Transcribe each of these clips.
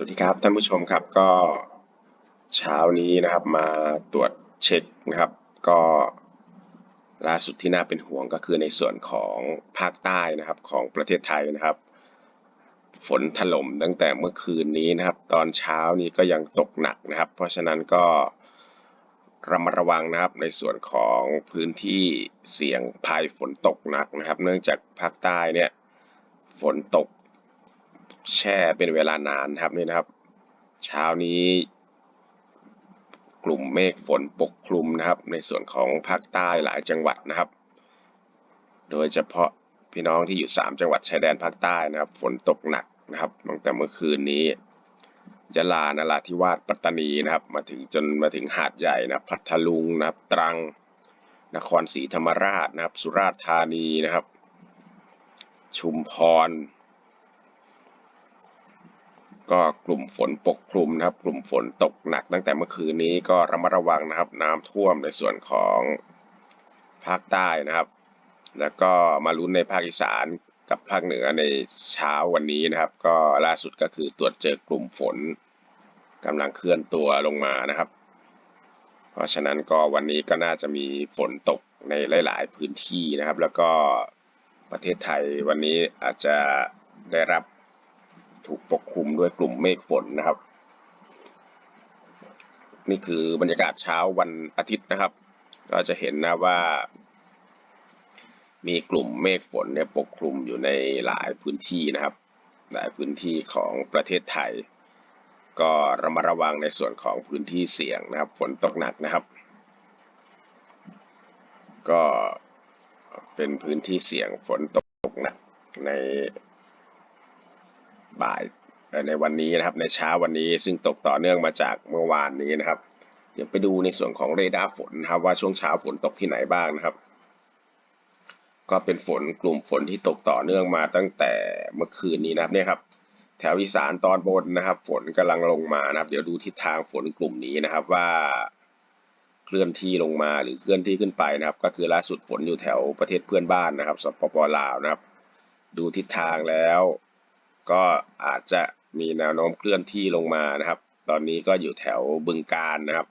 สวัสดีครับท่านผู้ชมครับก็เช้านี้นะครับมาตรวจเช็คนะครับ ก็ล่าสุดที่น่าเป็นห่วงก็คือในส่วนของภาคใต้นะครับของประเทศไทยนะครับ ฝนถล่มตั้งแต่เมื่อคืนนี้นะครับ ตอนเช้านี้ก็ยังตกหนักนะครับ เพราะฉะนั้นก็ระมัดระวังนะครับในส่วนของพื้นที่เสี่ยงภัยฝนตกหนักนะครับ เนื่องจากภาคใต้เนี่ยฝนตก แช่เป็นเวลานานครับนี่นะครับ เช้านี้กลุ่มเมฆฝนปกคลุมนะครับ ในส่วนของภาคใต้หลายจังหวัดนะครับ โดยเฉพาะพี่น้องที่อยู่ 3 จังหวัดชายแดนภาคใต้นะครับ ฝนตกหนักนะครับตั้งแต่เมื่อคืนนี้ยะลานราธิวาสปัตตานีนะครับ มาถึงจนมาถึงหาดใหญ่นะพัทลุงนะครับตรังนครศรีธรรมราชนะครับ สุราษฎร์ธานีนะครับ ชุมพร ก็กลุ่มฝนปกคลุมนะครับ กลุ่มฝนตกหนักตั้งแต่เมื่อคืนนี้ก็ระมัดระวังนะครับ น้ำท่วมในส่วนของภาคใต้นะครับ แล้วก็มาลุ้นในภาคอีสานกับภาคเหนือในเช้าวันนี้นะครับ ก็ล่าสุดก็คือตรวจเจอกลุ่มฝนกำลังเคลื่อนตัวลงมานะครับ เพราะฉะนั้นก็วันนี้ก็น่าจะมีฝนตกในหลาย ๆ พื้นที่นะครับ แล้วก็ประเทศไทยวันนี้อาจจะได้รับ ถูกปกคลุมด้วยกลุ่มเมฆฝนนะครับ นี่คือบรรยากาศเช้าวันอาทิตย์นะครับ ก็จะเห็นนะว่า มีกลุ่มเมฆฝนเนี่ยปกคลุมอยู่ในหลายพื้นที่นะครับ หลายพื้นที่ของประเทศไทย ก็ระมัดระวังในส่วนของพื้นที่เสี่ยงนะครับ ฝนตกหนักนะครับ ก็เป็นพื้นที่เสี่ยงฝนตกหนักใน บ่ายในวันนี้นะครับในเช้าวันนี้ซึ่งตกต่อเนื่องมาจากเมื่อวานนี้นะครับ เดี๋ยวไปดูในส่วนของเรดาร์ฝนนะครับว่าช่วงเช้าฝนตกที่ไหนบ้างนะครับ ก็เป็นฝนกลุ่มฝนที่ตกต่อเนื่องมาตั้งแต่เมื่อคืนนี้นะครับเนี่ยครับแถวอีสานตอนบนนะครับ ฝนกำลังลงมานะครับ เดี๋ยวดูทิศทางฝนกลุ่มนี้นะครับว่าเคลื่อนที่ลงมาหรือเคลื่อนที่ขึ้นไปนะครับ ก็คือล่าสุดฝนอยู่แถวประเทศเพื่อนบ้านนะครับสปปลาวนะครับ ดูทิศทางแล้ว ก็อาจจะมีแนวโน้มเคลื่อนที่ลงมานะครับ ตอนนี้ก็อยู่แถวบึงการนะครับ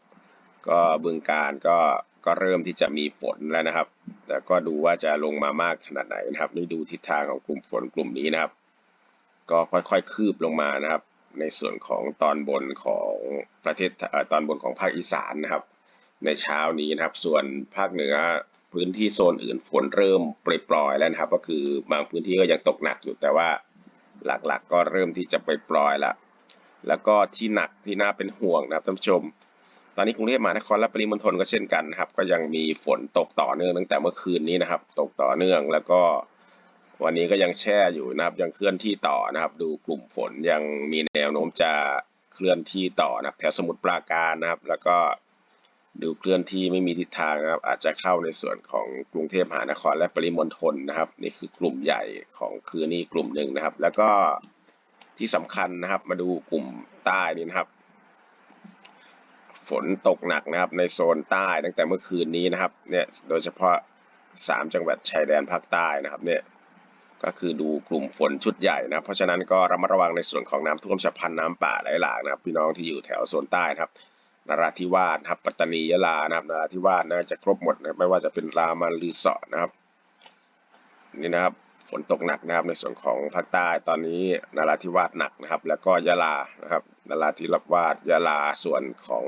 ก็บึงการก็ก็เริ่มที่จะมีฝนแล้วนะครับ แล้วก็ดูว่าจะลงมามากขนาดไหนนะครับ นี่ดูทิศทางของกลุ่มฝนกลุ่มนี้นะครับ ก็ค่อยๆคืบลงมานะครับ ในส่วนของตอนบนของประเทศตอนบนของภาคอีสานนะครับ ในเช้านี้นะครับ ส่วนภาคเหนือพื้นที่โซนอื่นฝนเริ่มปล่อยๆแล้วนะครับ ก็คือบางพื้นที่ก็ยังตกหนักอยู่แต่ว่า หลักๆก็เริ่มที่จะไปปล่อยแล้วแล้วก็ที่หนักที่น่าเป็นห่วงนะครับท่านผู้ชม ตอนนี้กรุงเทพมหานครและปริมณฑลก็เช่นกันนะครับ ก็ยังมีฝนตกต่อเนื่องตั้งแต่เมื่อคืนนี้นะครับ ตกต่อเนื่องแล้วก็วันนี้ก็ยังแช่อยู่นะครับ ยังเคลื่อนที่ต่อนะครับ ดูกลุ่มฝนยังมีแนวโน้มจะเคลื่อนที่ต่อนะครับแถวสมุทรปราการนะครับ แล้วก็ ดูเคลื่อนที่ไม่มีทิศทางนะครับ อาจจะเข้าในส่วนของกรุงเทพมหานครและปริมณฑลนะครับ นี่คือกลุ่มใหญ่ของคืนนี้กลุ่มหนึ่งนะครับ แล้วก็ที่สำคัญนะครับ มาดูกลุ่มใต้นี่นะครับ ฝนตกหนักนะครับ ในโซนใต้ตั้งแต่เมื่อคืนนี้นะครับ เนี่ยโดยเฉพาะ 3 จังหวัดชายแดนภาคใต้นะครับ เนี่ยก็คือดูกลุ่มฝนชุดใหญ่นะเพราะฉะนั้นก็ระมัดระวังในส่วนของน้ำท่วมฉับพลันน้ำป่าไหลหลากนะครับ พี่น้องที่อยู่แถวโซนใต้นะครับ นราธิวาสนะครับปัตตานียะลานะครับนราธิวาสน่าจะครบหมดนะไม่ว่าจะเป็นรามันลือเสาะนะครับนี่นะครับฝนตกหนักนะครับในส่วนของภาคใต้ตอนนี้นราธิวาสหนักนะครับ แล้วก็ยะลานะครับนราธิวาสยะลาส่วนของ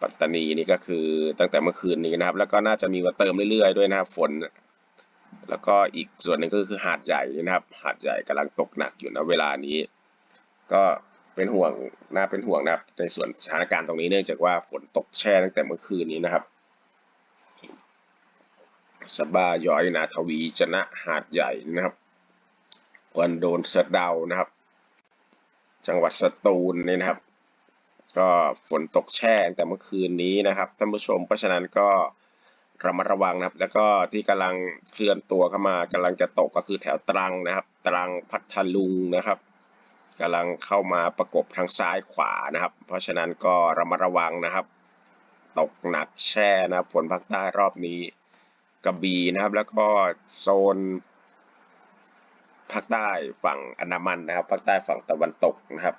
ปัตตานีนี่ก็คือตั้งแต่เมื่อคืนนี้นะครับ แล้วก็น่าจะมีมาเติมเรื่อยๆด้วยนะครับฝน แล้วก็อีกส่วนหนึ่งก็คือหาดใหญ่นะครับ หาดใหญ่กำลังตกหนักอยู่นะเวลานี้ ก็ เป็นห่วงน่าเป็นห่วงนะครับในส่วนสถานการณ์ตรงนี้เนื่องจากว่าฝนตกแช่ตั้งแต่เมื่อคืนนี้นะครับสบาย้อยนาทวีชนะหาดใหญ่นะครับวันโดนสะเดานะครับ จังหวัดสตูลนี่นะครับ ก็ฝนตกแช่ตั้งแต่เมื่อคืนนี้นะครับท่านผู้ชมเพราะฉะนั้นก็ระมัดระวังนะครับ แล้วก็ที่กำลังเคลื่อนตัวเข้ามากำลังจะตกก็คือแถวตรังนะครับ ตรังพัทลุงนะครับ กำลังเข้ามาประกบทางซ้ายขวานะครับ เพราะฉะนั้นก็ระมัดระวังนะครับ ตกหนักแช่นะฝนภาคใต้รอบนี้กระบี่นะครับ แล้วก็โซนภาคใต้ฝั่งอันดามันนะครับภาคใต้ฝั่งตะวันตกนะครับ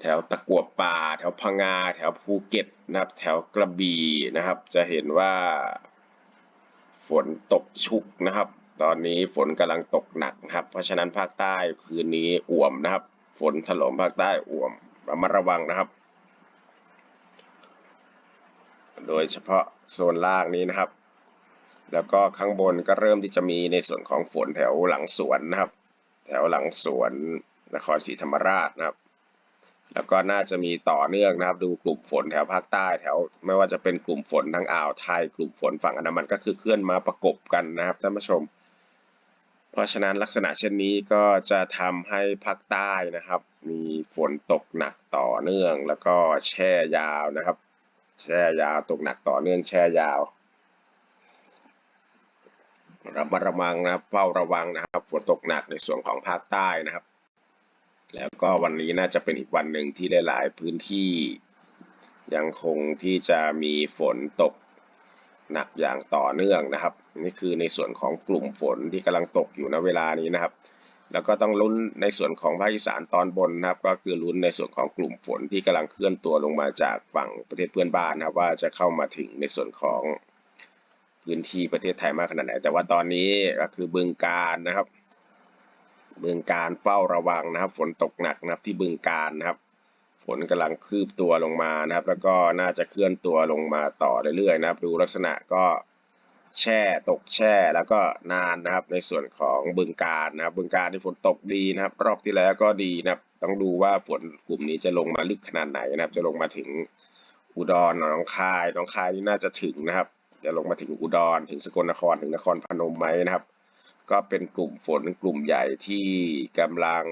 แถวตะกัวป่า แถวพังงาแถวภูเก็ตนะครับ แถวกระบี่นะครับ จะเห็นว่าฝนตกชุกนะครับ ตอนนี้ฝนกำลังตกหนักนะครับ เพราะฉะนั้นภาคใต้คืนนี้อ่วมนะครับ ฝนถล่มภาคใต้อ่วมระมัดระวังนะครับ โดยเฉพาะโซนล่างนี้นะครับ แล้วก็ข้างบนก็เริ่มที่จะมีในส่วนของฝนแถวหลังสวนนะครับ แถวหลังสวนนครศรีธรรมราชนะครับ แล้วก็น่าจะมีต่อเนื่องนะครับ ดูกลุ่มฝนแถวภาคใต้แถว ไม่ว่าจะเป็นกลุ่มฝนทางอ่าวไทย กลุ่มฝนฝั่งอันดามันก็คือเคลื่อนมาประกบกันนะครับท่านผู้ชม เพราะฉะนั้นลักษณะเช่นนี้ก็จะทำให้ภาคใต้นะครับ มีฝนตกหนักต่อเนื่อง แล้วก็แช่ยาวนะครับ แช่ยาวตกหนักต่อเนื่องแช่ยาวระมัดระวังนะครับเฝ้าระวังนะครับฝนตกหนักในส่วนของภาคใต้นะครับ แล้วก็วันนี้น่าจะเป็นอีกวันหนึ่งที่หลายๆพื้นที่ ยังคงที่จะมีฝนตกหนักอย่างต่อเนื่องนะครับ นี่คือในส่วนของกลุ่มฝนที่กำลังตกอยู่ณเวลานี้นะครับ แล้วก็ต้องลุ้นในส่วนของภาคอีสานตอนบนนะครับ ก็คือลุ้นในส่วนของกลุ่มฝนที่กำลังเคลื่อนตัวลงมาจากฝั่งประเทศเพื่อนบ้านนะครับ ว่าจะเข้ามาถึงในส่วนของพื้นที่ประเทศไทยมากขนาดไหน แต่ว่าตอนนี้ก็คือบึงการนะครับ บึงการเฝ้าระวังนะครับ ฝนตกหนักนะครับที่บึงการนะครับ ฝนกำลังคืบตัวลงมานะครับ แล้วก็น่าจะเคลื่อนตัวลงมาต่อเรื่อยๆนะครับ ดูลักษณะก็ แช่ตกแช่แล้วก็นานนะครับในส่วนของบึงการนะครับบึงการที่ฝนตกดีนะครับ รอบที่แล้วก็ดีนะครับ ต้องดูว่าฝนกลุ่มนี้จะลงมาลึกขนาดไหนนะครับ จะลงมาถึงอุดรหนองคายหนองคายนี่น่าจะถึงนะครับ จะลงมาถึงอุดรถึงสกลนครถึงนครพนมไหมนะครับ ก็เป็นกลุ่มฝนกลุ่มใหญ่ที่กำลัง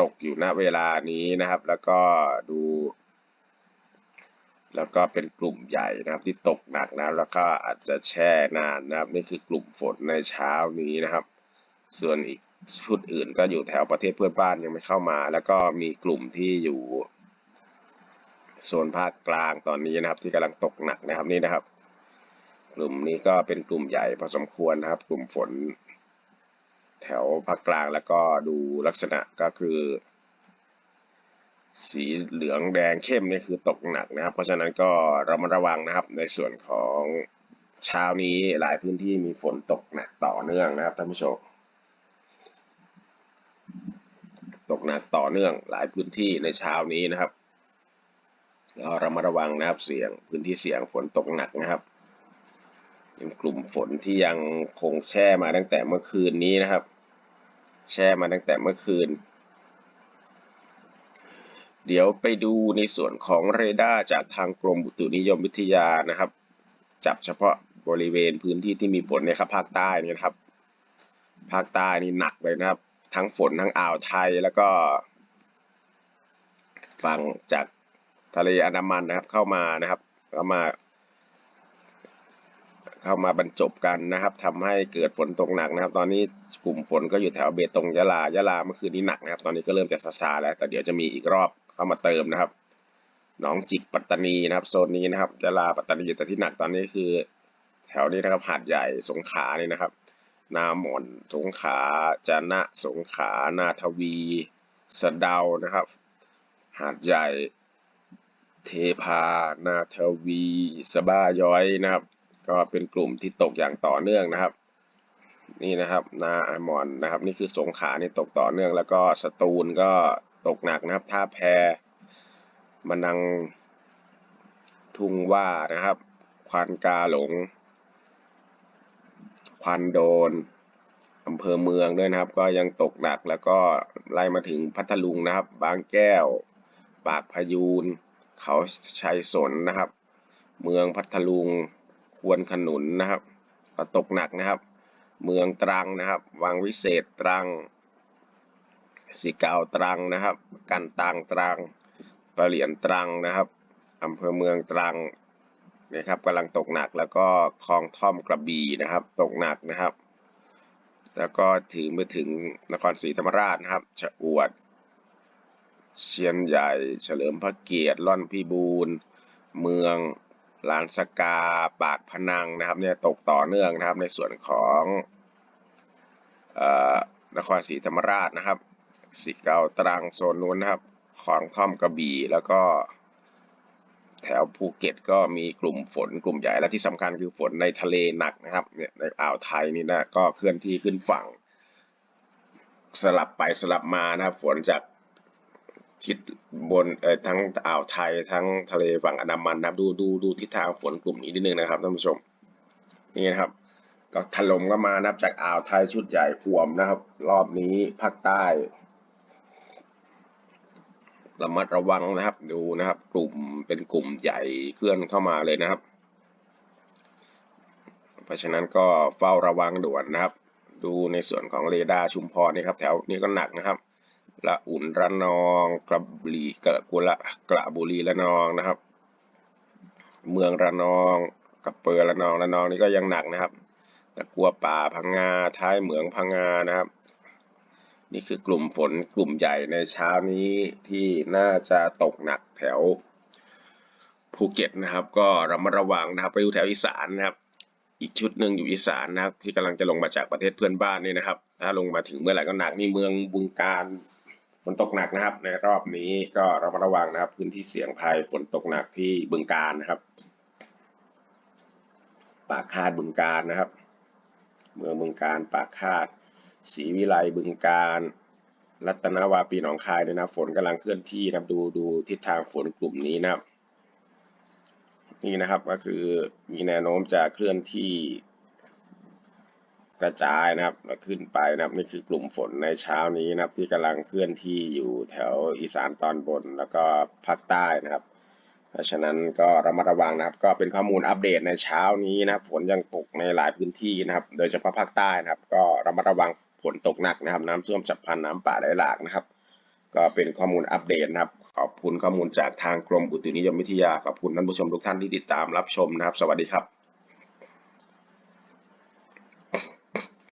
ตกอยู่ณเวลานี้นะครับ แล้วก็ดู แล้วก็เป็นกลุ่มใหญ่นะครับที่ตกหนักนะแล้วก็อาจจะแช่นานนะครับนี่คือกลุ่มฝนในเช้านี้นะครับ ส่วนอีกชุดอื่นก็อยู่แถวประเทศเพื่อนบ้านยังไม่เข้ามา แล้วก็มีกลุ่มที่อยู่โซนภาคกลางตอนนี้นะครับ ที่กำลังตกหนักนะครับนี่นะครับ กลุ่มนี้ก็เป็นกลุ่มใหญ่พอสมควรนะครับ กลุ่มฝน แถวภาคกลางแล้วก็ดูลักษณะก็คือ สีเหลืองแดงเข้มนี่คือตกหนักนะครับ เพราะฉะนั้นก็เรามาระวังนะครับ ในส่วนของเช้านี้หลายพื้นที่มีฝนตกหนักต่อเนื่องนะครับท่านผู้ชมตกหนักต่อเนื่องหลายพื้นที่ในเช้านี้นะครับเราระมัดระวังนะครับเสี่ยงพื้นที่เสี่ยงฝนตกหนักนะครับเป็นกลุ่มฝนที่ยังคงแช่มาตั้งแต่เมื่อคืนนี้นะครับ แช่มาตั้งแต่เมื่อคืน เดี๋ยวไปดูในส่วนของเรดาร์จากทางกรมอุตุนิยมวิทยานะครับ จับเฉพาะบริเวณพื้นที่ที่มีฝนในครับภาคใต้นี่นะครับ ภาคใต้นี่หนักเลยนะครับ ทั้งฝนทั้งอ่าวไทยแล้วก็ฝั่งจากทะเลอันดามันนะครับเข้ามานะครับเข้ามา เข้ามาบรรจบกันนะครับทำให้เกิดฝนตกหนักนะครับ ตอนนี้กลุ่มฝนก็อยู่แถวเบตงยะลายะลาเมื่อคืนนี้หนักนะครับ ตอนนี้ก็เริ่มจะซาซาแล้วแต่เดี๋ยวจะมีอีกรอบ เข้ามาเติมนะครับหนองจิกปัตตานีนะครับโซนนี้นะครับยะลาปัตตานีแต่ที่หนักตอนนี้คือ แถวนี้นะครับหาดใหญ่สงขลานี่นะครับ นาหมอนสงขลาจานะสงขลานาทวีสะเดานะครับ หาดใหญ่ เทพานาทวีสบ้าย้อยนะครับ ก็เป็นกลุ่มที่ตกอย่างต่อเนื่องนะครับ นี่นะครับนาอมอนนะครับ นี่คือสงขลานี่ตกต่อเนื่อง แล้วก็สตูลก็ ตกหนักนะครับ ท่าแพมานังทุ่งว่านะครับ ควันกาหลง ควันโดนอำเภอเมืองด้วยนะครับ ก็ยังตกหนักแล้วก็ไล่มาถึงพัทลุงนะครับ บางแก้ว ปากพยูน เขาชัยสนนะครับ เมืองพัทลุงควรขนุนนะครับ ก็ตกหนักนะครับ เมืองตรังนะครับ วังวิเศษตรัง สีเกาตรังนะครับ กันตังตรังปะเหลียนตรังนะครับอำเภอเมืองตรังนะครับกำลังตกหนักแล้วก็คลองท่อมกระบี่นะครับ ตกหนักนะครับ แล้วก็ถึงไปถึงนครศรีธรรมราชนะครับชะอวด เชียนใหญ่ เฉลิมพระเกียรติล่อนพิบูลเมืองลานสกาปากพนังนะครับเนี่ยตกต่อเนื่องนะครับในส่วนของนครศรีธรรมราชนะครับ สีเกาตรังโซนนู้นนะครับ ของท่อมกระบี่แล้วก็ แถวภูเก็ตก็มีกลุ่มฝนกลุ่มใหญ่และที่สำคัญคือฝนในทะเลหนักนะครับเนี่ยในอ่าวไทยนี่นะก็เคลื่อนที่ขึ้นฝั่ง สลับไปสลับมานะครับฝนจากทิศบนเอ่อทั้งอ่าวไทยทั้งทะเลฝั่งอันดามันนะครับดูดูดูทิศทางฝนกลุ่มนี้นิดนึงนะครับท่านผู้ชมนี่นะครับก็ถล่มก็มานับจากอ่าวไทยชุดใหญ่อ่วมนะครับ รอบนี้ภาคใต้ ระมัดระวังนะครับ ดูนะครับ กลุ่มเป็นกลุ่มใหญ่เคลื่อนเข้ามาเลยนะครับ เพราะฉะนั้นก็เฝ้าระวังด่วนนะครับ ดูในส่วนของเรดาร์ชุมพรนี่ครับ แถวนี้ก็หนักนะครับละอุ่นระนองกระบุรีกระกุละกระบุรีระนองนะครับ เมืองระนองกระเปอระนองระนองนี่ก็ยังหนักนะครับตะกัวป่าพังงาท้ายเหมืองพังงานะครับ นี่คือกลุ่มฝนกลุ่มใหญ่ในเช้านี้ที่น่าจะตกหนักแถวภูเก็ตนะครับ ก็ระมัดระวังนะครับ ไปดูแถวอีสานนะครับ อีกชุดหนึ่งอยู่อีสานนะครับ ที่กำลังจะลงมาจากประเทศเพื่อนบ้านนี่นะครับ ถ้าลงมาถึงเมื่อไหร่ก็หนักนี่เมืองบึงการฝนตกหนักนะครับ ในรอบนี้ก็ระมัดระวังนะครับ พื้นที่เสี่ยงภัยฝนตกหนักที่บึงการนะครับ ปากคาดบึงการนะครับ เมืองบึงการปากคาด ศรีวิไลบึงการ รัตนวาปีหนองคายด้วยนะฝนกำลังเคลื่อนที่นะครับดูดูทิศทางฝนกลุ่มนี้นะครับนี่นะครับก็คือมีแนวโน้มจะเคลื่อนที่กระจายนะครับแล้วขึ้นไปนะครับนี่คือกลุ่มฝนในเช้านี้นะครับ ที่กำลังเคลื่อนที่อยู่แถวอีสานตอนบนแล้วก็ภาคใต้นะครับ เพราะฉะนั้นก็ระมัดระวังนะครับ ก็เป็นข้อมูลอัปเดตในเช้านี้นะครับ ฝนยังตกในหลายพื้นที่นะครับ โดยเฉพาะภาคใต้นะครับ ก็ระมัดระวัง ฝนตกหนักนะครับ น้ำท่วมฉับพลันน้ำป่าไหลหลากนะครับ ก็เป็นข้อมูลอัปเดตนะครับ ขอบคุณข้อมูลจากทางกรมอุตุนิยมวิทยาขอบคุณท่านผู้ชมทุกท่านที่ติดตามรับชมนะครับ สวัสดีครับ